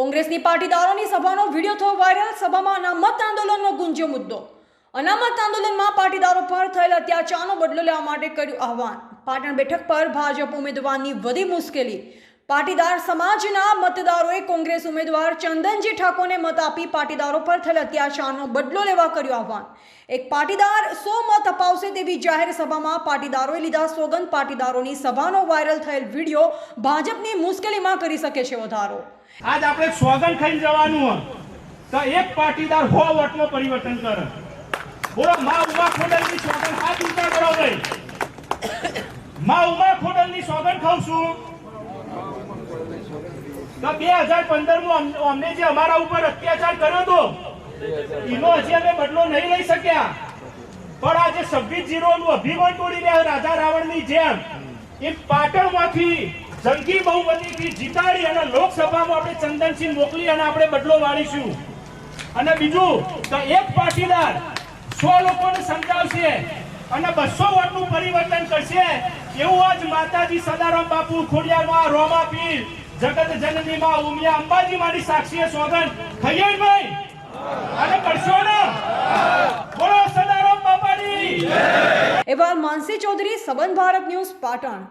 કોંગ્રેસની પાટીદારોની સભાનો વીડિયો થયો વાયરલ. સભામાં અનામત આંદોલનનો ગુંજ્યો મુદ્દો. અનામત આંદોલનમાં પાટીદારો પર થયેલ અત્યાચારનો બદલો લેવા માટે કર્યું આહવાન. પાટણ બેઠક પર ભાજપ ઉમેદવારની વધી મુશ્કેલી. પાટીદાર સમાજના મતદારોએ કોંગ્રેસ ઉમેદવાર ચંદનજી ઠાકોરને મત આપી પાટીદારો પર થયેલ અત્યાચારનો બદલો લેવા કર્યું આહવાન. એક પાટીદાર સો મત અપાવશે તેવી જાહેર સભામાં પાટીદારોએ લીધા સોગંદ. પાટીદારોની સભાનો વાયરલ થયેલ વીડિયો ભાજપની મુશ્કેલીમાં કરી શકે છે વધારો. આજ આપણે સોગંદ ખાઈને જવાનું તો એક પાટીદાર હો વોટમાં પરિવર્તન કરે. બોલો, મા ઉમા ખોડલની સોગંદ હાથ ઊંચા કરો ભાઈ. મા ઉમા ખોડલની સોગંદ ખાઉં પણ આજે છવ્વીસ જીરો નું આપણે ચંદનસિંહ મોકલી અને આપણે બદલો વાળીશું. અને બીજું, તો એક પાટીદાર સો લોકોને સમજાવશે અને બસો વોટનું પરિવર્તન કરશે, એવું આજ માતાજી સદારામ બાપુ ખોડિયારમાં રોમા પીર જગત જનની માં ઉમિયા અંબાજી મારી સાક્ષીએ સોગન ખાઈએ ભાઈ અને કરશો ને? બોલો સદારામ બાપાની એવા માનસી ચૌધરી સંબંધ ભારત ન્યૂઝ, પાટણ.